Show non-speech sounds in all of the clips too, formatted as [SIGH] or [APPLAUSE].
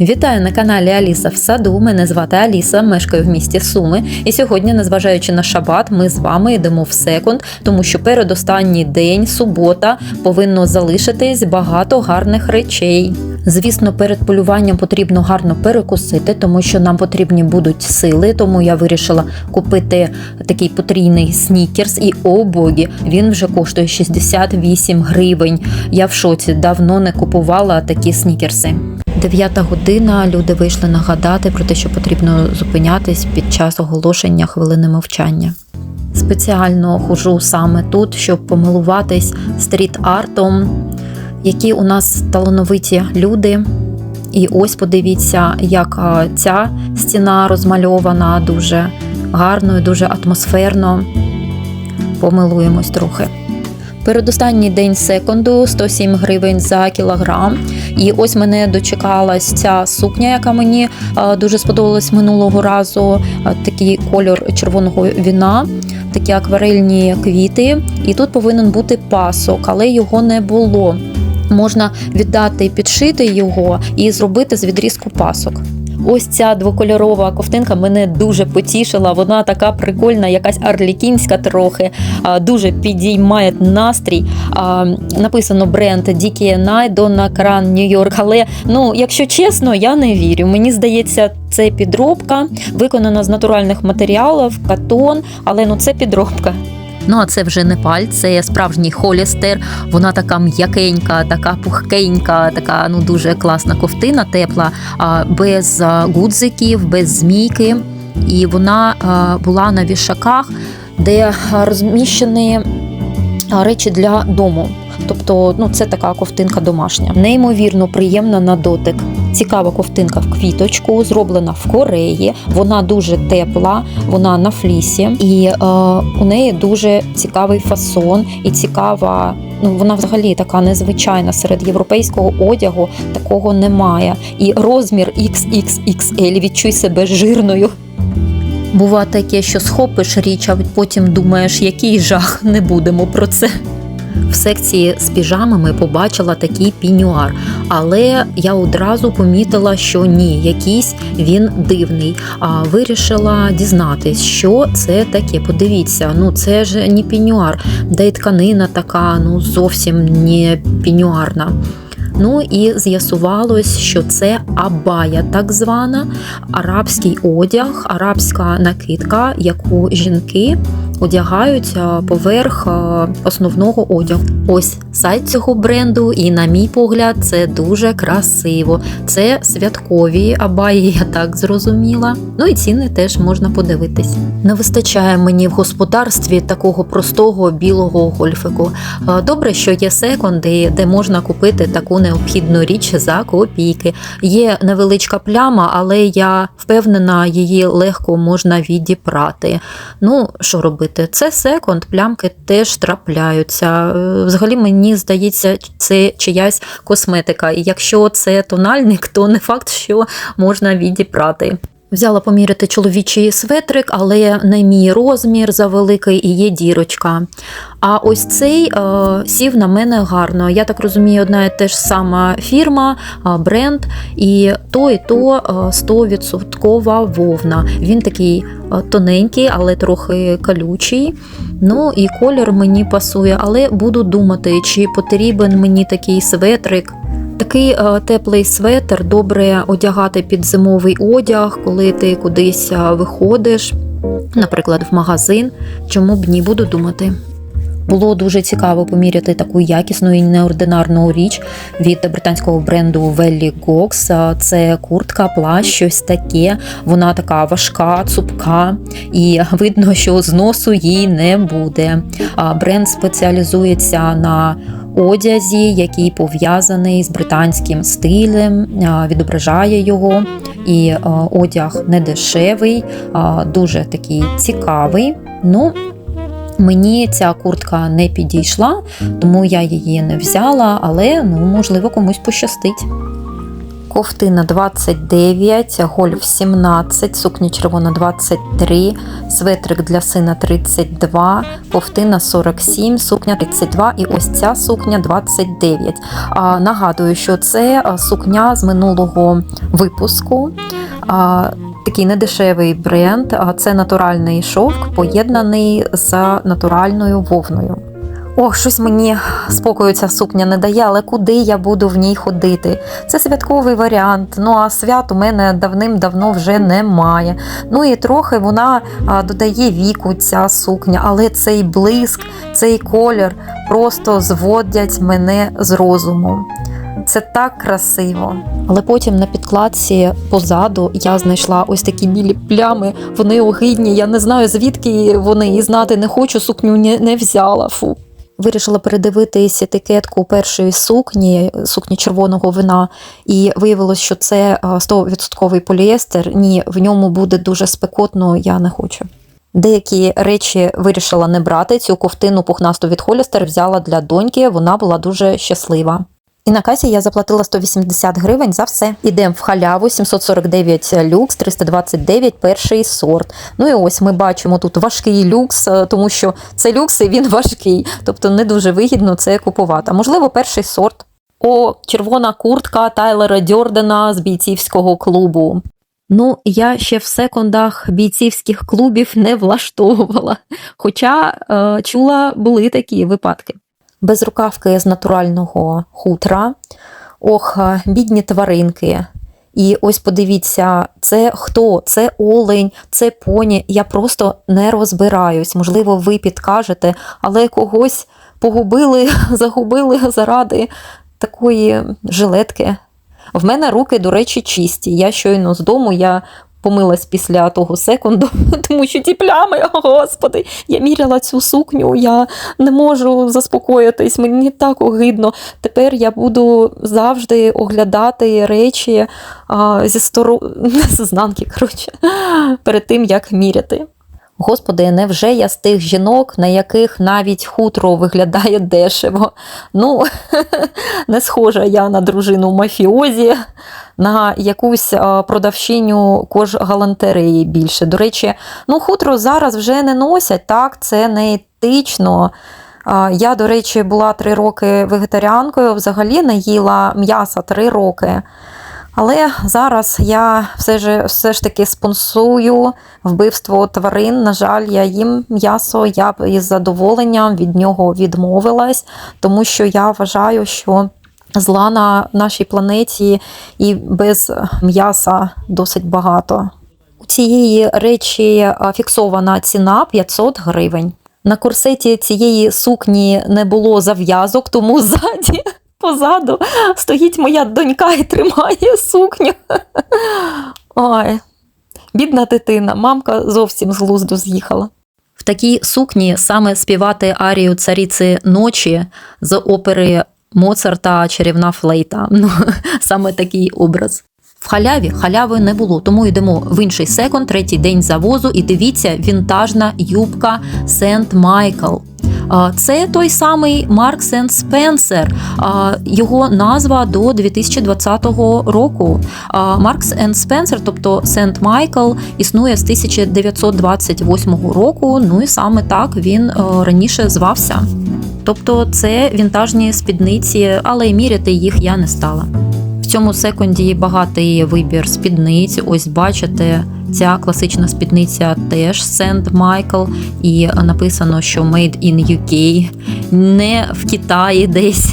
Вітаю на каналі Аліса в саду. Мене звати Аліса, мешкаю в місті Суми. І сьогодні, незважаючи на шабат, ми з вами йдемо в секунд, тому що передостанній день, субота, повинно залишитись багато гарних речей. Звісно, перед полюванням потрібно гарно перекусити, тому що нам потрібні будуть сили. Тому я вирішила купити такий потрійний снікерс. І о богі, він вже коштує 68 гривень. Я в шоці давно не купувала такі снікерси. Дев'ята година. Люди вийшли нагадати про те, що потрібно зупинятись під час оголошення хвилини мовчання. Спеціально хожу саме тут, щоб помилуватись стріт-артом, які у нас талановиті люди. І ось подивіться, як ця стіна розмальована дуже гарно, і дуже атмосферно. Помилуємось трохи. Передостанній день секунду 107 гривень за кілограм. І ось мене дочекалась ця сукня, яка мені дуже сподобалась минулого разу. Такий кольор червоного віна, такі акварельні квіти. І тут повинен бути пасок, але його не було. Можна віддати, і підшити його і зробити з відрізку пасок. Ось ця двокольорова ковтинка мене дуже потішила. Вона така прикольна, якась арлікінська трохи, дуже підіймає настрій. Написано бренд Donna Karan New York. Але ну, якщо чесно, я не вірю. Мені здається, це підробка, виконана з натуральних матеріалів, катон, але ну це підробка. Ну, а це вже не паль, це справжній холістер. Вона така м'якенька, така пухкенька, така ну дуже класна ковтина, тепла, без гудзиків, без змійки. І вона була на вішаках, де розміщені речі для дому. Тобто, ну це така ковтинка домашня, неймовірно приємна на дотик. Цікава ковтинка в квіточку, зроблена в Кореї. Вона дуже тепла, вона на флісі, і е, у неї дуже цікавий фасон і цікава. Ну, вона взагалі така незвичайна серед європейського одягу такого немає. І розмір XXXL, відчуй себе жирною. Бува таке, що схопиш річ, а потім думаєш, який жах, не будемо про це. В секції з піжамами побачила такий пінюар, але я одразу помітила, що ні, якийсь він дивний. А вирішила дізнатись, що це таке. Подивіться, ну це ж не пінюар, да й тканина така, ну зовсім не пінюарна. Ну і з'ясувалось, що це абая, так звана арабський одяг, арабська накидка, яку жінки одягають поверх основного одягу. Ось сайт цього бренду, і, на мій погляд, це дуже красиво. Це святкові абаї, я так зрозуміла. Ну і ціни теж можна подивитись. Не вистачає мені в господарстві такого простого білого гольфику. Добре, що є секонди, де можна купити таку необхідну річ за копійки. Є невеличка пляма, але я впевнена, її легко можна відіпрати. Ну, що робити? Це секонд, плямки теж трапляються. Е, Взагалі, мені здається, це чиясь косметика. І якщо це тональник, то не факт, що можна відіпрати. Взяла поміряти чоловічий светрик, але не мій розмір завеликий і є дірочка. А ось цей е, сів на мене гарно. Я так розумію, одна і те ж сама фірма, е, бренд, і то, і то е, 100% вовна. Він такий е, тоненький, але трохи колючий. Ну і колір мені пасує, але буду думати, чи потрібен мені такий светрик. Такий е, теплий светр добре одягати під зимовий одяг, коли ти кудись е, виходиш, наприклад, в магазин. Чому б ні буду думати. Було дуже цікаво поміряти таку якісну і неординарну річ від британського бренду Веллі Gox. Е, Це куртка, плащ, щось таке. Вона така важка, цупка, і [LAUGHS] видно, що зносу їй не буде. Бренд спеціалізується на одязі, який пов'язаний з британським стилем, відображає його. І одяг не дешевий, дуже такий цікавий. Ну, Мені ця куртка не підійшла, тому я її не взяла, але ну, можливо комусь пощастить. Ковтина 29, гольф 17, сукня червона 23, светрик для сина 32, ковтина 47, сукня 32 і ось ця сукня 29. А, нагадую, що це сукня з минулого випуску. Такий недешевий бренд, це натуральний шовк, поєднаний з натуральною вовною. Ох, щось мені спокою ця сукня не дає, але куди я буду в ній ходити? Це святковий варіант. Ну а свят у мене давним-давно вже немає. Ну і трохи вона додає віку ця сукня, але цей блиск, цей колір просто зводять мене з розуму. Це так красиво. Але потім на підкладці позаду я знайшла ось такі білі плями. Вони огидні. Я не знаю звідки вони і знати не хочу. Сукню не взяла. Фу. Вирішила передивитись етикетку першої сукні, сукні червоного вина, і виявилось, що це а, 100% поліестер. Ні, в ньому буде дуже спекотно, я не хочу. Деякі речі вирішила не брати. Цю ковтину пухнасту від Холістер взяла для доньки, вона була дуже щаслива. І на касі я заплатила 180 гривень за все. Ідемо в халяву 749 люкс, 329 перший сорт. Ну і ось ми бачимо тут важкий люкс, е, тому що це люкс і він [LAUGHS] важкий. Тобто не дуже вигідно це купувати. А можливо, перший сорт. О, червона куртка Тайлера Дьордена з бійцівського клубу. Ну, я ще в секундах бійцівських клубів не влаштовувала. Хоча е, чула, були такі випадки безрукавки з натурального хутра. Ох, бідні тваринки. І ось подивіться, це хто? Це олень, це поні. Я просто не розбираюсь. Можливо, ви підкажете, але когось погубили, [LAUGHS] загубили заради такої жилетки. В мене руки, до речі, чисті. Я щойно з дому я помилась після того секунду, [LAUGHS] тому що ті плями, о господи, я міряла цю сукню, я не можу заспокоїтись, мені так огидно. Тепер я буду завжди оглядати речі а, зі стору... [LAUGHS] з знанки, коротше, перед тим, як міряти. Господи, невже я з тих жінок, на яких навіть хутро виглядає дешево? Ну, [LAUGHS] не схожа я на дружину мафіозі, на якусь продавчиню кожгалантереї більше. До речі, ну хутро зараз вже не носять, так, це не етично. Я, до речі, була три роки вегетаріанкою, взагалі не їла м'яса три роки. Але зараз я все ж все ж таки спонсую вбивство тварин. На жаль, я їм м'ясо, я б із задоволенням від нього відмовилась, тому що я вважаю, що зла на нашій планеті і без м'яса досить багато. У цієї речі фіксована ціна 500 гривень. На корсеті цієї сукні не було зав'язок, тому [LAUGHS] ззаді позаду стоїть моя донька і тримає сукню. [LAUGHS] Ой, бідна дитина, мамка зовсім з глузду з'їхала. В такій сукні саме співати арію царіці ночі з опери Моцарта Чарівна флейта. [LAUGHS] Ну, Саме такий образ. В халяві халяви не було, тому йдемо в інший секонд, третій день завозу, і дивіться, вінтажна юбка Сент Майкл. Це той самий Марк Сент Спенсер, його назва до 2020 року. Маркс енд Спенсер, тобто Сент Майкл, існує з 1928 року. Ну і саме так він раніше звався. Тобто це вінтажні спідниці, але й міряти їх я не стала. В цьому секунді багатий вибір спідниць. Ось бачите, ця класична спідниця теж Сент Майкл, і написано, що Made in UK, не в Китаї десь.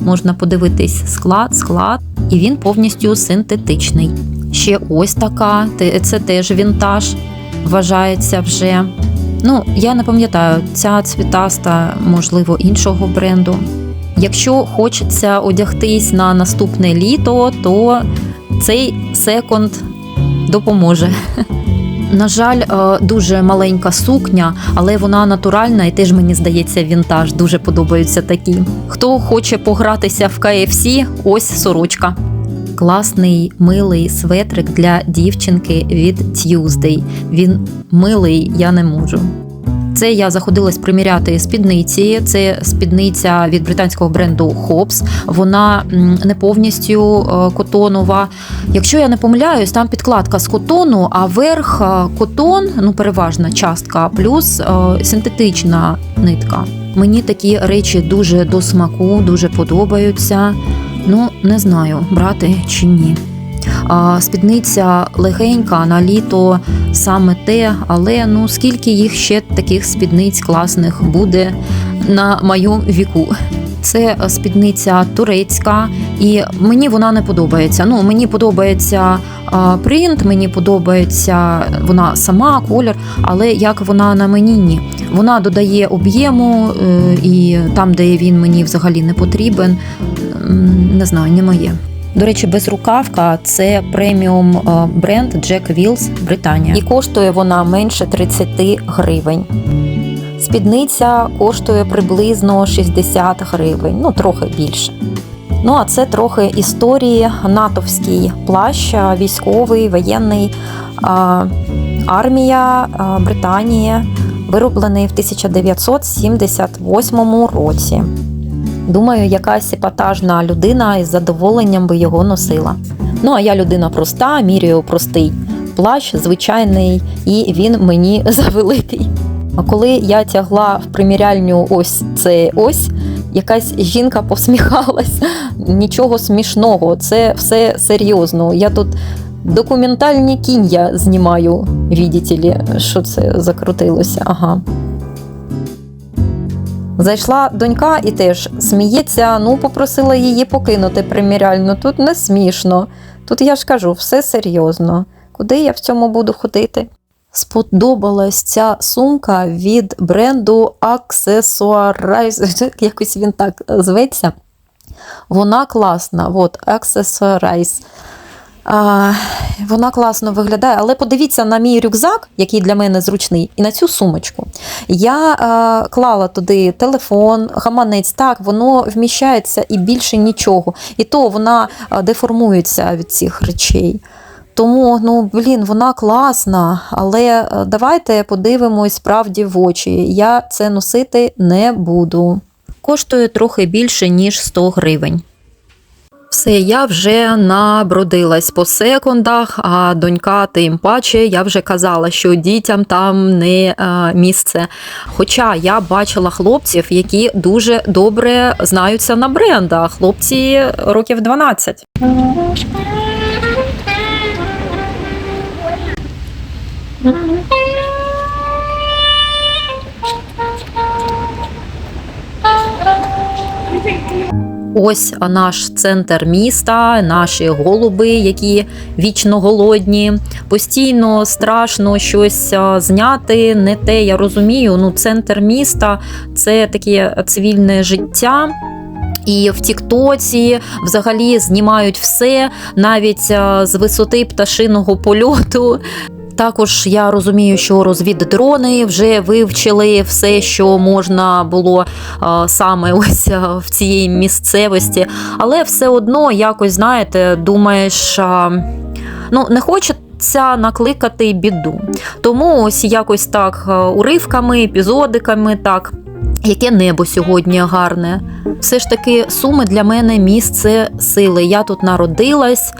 Можна подивитись склад, склад, і він повністю синтетичний. Ще ось така, це теж вінтаж, вважається вже. Ну, я не пам'ятаю, ця цвітаста, можливо, іншого бренду. Якщо хочеться одягтись на наступне літо, то цей секонд допоможе. [LAUGHS] На жаль, е, дуже маленька сукня, але вона натуральна і теж мені здається, вінтаж дуже подобаються такі. Хто хоче погратися в KFC, ось сорочка. Класний милий светрик для дівчинки від Tuesday. Він милий, я не можу. Це я заходилась приміряти спідниці. Це спідниця від британського бренду Hobbs. Вона не повністю е, котонова. Якщо я не помиляюсь, там підкладка з котону, а верх е, котон, ну переважна частка, плюс е, синтетична нитка. Мені такі речі дуже до смаку, дуже подобаються. Ну, не знаю, брати чи ні. А, спідниця легенька на літо саме те, але ну скільки їх ще таких спідниць класних буде на моєму віку. Це спідниця турецька, і мені вона не подобається. Ну мені подобається а, принт, мені подобається вона сама, колір, але як вона на мені ні. Вона додає об'єму, е, і там, де він мені взагалі не потрібен, не знаю, не моє. До речі, безрукавка це преміум е, бренд Jack Wills Британія. І коштує вона менше 30 гривень. Спідниця коштує приблизно 60 гривень, ну трохи більше. Ну а це трохи історії. Натовський плащ, військовий, воєнний, армія Британії, вироблений в 1978 році. Думаю, якась епатажна людина із задоволенням би його носила. Ну а я людина проста, міряю простий плащ, звичайний, і він мені [LAUGHS] завеликий. А коли я тягла в приміряльню ось це ось, якась жінка посміхалась. [LAUGHS] Нічого смішного, це все серйозно. Я тут документальні кінь знімаю, віддіті лі, що це закрутилося. Ага. Зайшла донька і теж сміється, ну попросила її покинути приміряльну. Тут не смішно. Тут я ж кажу, все серйозно. Куди я в цьому буду ходити? Сподобалась ця сумка від бренду Accessorize, [LAUGHS] якось він так зветься. Вона класна, от, Accessorize. А, вона класно виглядає, але подивіться на мій рюкзак, який для мене зручний, і на цю сумочку. Я а, клала туди телефон, гаманець, так, воно вміщається і більше нічого. І то вона а, деформується від цих речей. Тому, ну, блін, вона класна, але е, давайте подивимось справді в очі. Я це носити не буду. Коштує трохи більше, ніж 100 гривень. Все, я вже набродилась по секундах, а донька тим паче я вже казала, що дітям там не е, місце. Хоча я бачила хлопців, які дуже добре знаються на брендах. Хлопці років 12. Ось наш центр міста, наші голуби, які вічно голодні. Постійно страшно щось зняти. Не те я розумію. Ну, центр міста це таке цивільне життя. І в Тіктоці взагалі знімають все, навіть з висоти пташиного польоту. Також я розумію, що розвіддрони вже вивчили все, що можна було а, саме [LAUGHS] ось в цій місцевості, але все одно якось знаєте, думаєш, ну не хочеться накликати біду. Тому ось якось так уривками, епізодиками, так. Яке небо сьогодні гарне. Все ж таки, суми для мене місце сили. Я тут народилась.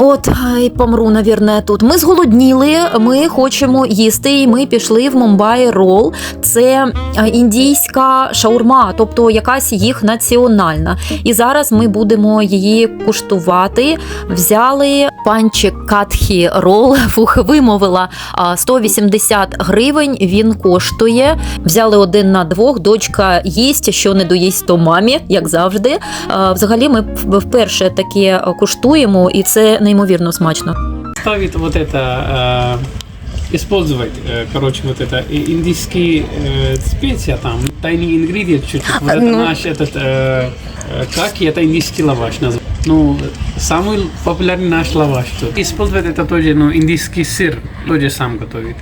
От і помру, навірне, тут. Ми зголодніли, ми хочемо їсти, і ми пішли в Мумбай Рол. Це е, індійська шаурма, тобто якась їх національна. І зараз ми будемо її куштувати. Взяли панчик катхі рол, [LAUGHS] фух, вимовила 180 гривень. Він коштує. Взяли один на двох. Дочка їсть, що не доїсть, то мамі, як завжди. Взагалі, ми вперше таке куштуємо, і це неймовірно смачно. ставит вот это, э, использовать, э, короче, вот это и- индийские э, специя там, тайный ингредиент чуть-чуть. Вот это Ну. наш этот, э, э, как это индийский лаваш называется. Ну, самый популярный наш лаваш тут. Использовать это тоже, ну, индийский сыр, тоже сам готовит.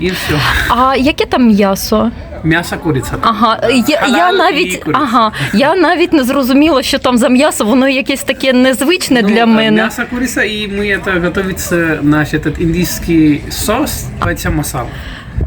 И все. А яке там м'ясо? Мясо курица. Ага, я, я Халал і навіть куриця. ага, я навіть не зрозуміла, що там за м'ясо, воно якесь таке незвичне Ну, для э, мене. Мясо курица, и мы это готовится наш этот индийский сос, называется масала.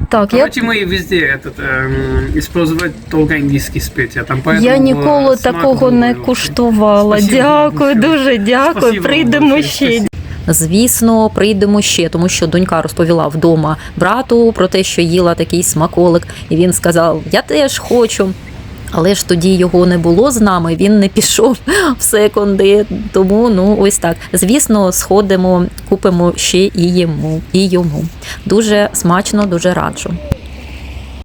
Так, я, Короче, мы везде этот, эм, использовать только индийские специи. Там поэтому я ніколи э, смак такого не другой. куштувала. Спасибо Дякую, вам большое. дуже дякую. Спасибо вам Прийдемо большое. ще. Звісно, прийдемо ще, тому що донька розповіла вдома брату про те, що їла такий смаколик, і він сказав: Я теж хочу. Але ж тоді його не було з нами, він не пішов в секунди. Тому ну ось так. Звісно, сходимо, купимо ще і йому, і йому. Дуже смачно, дуже раджу.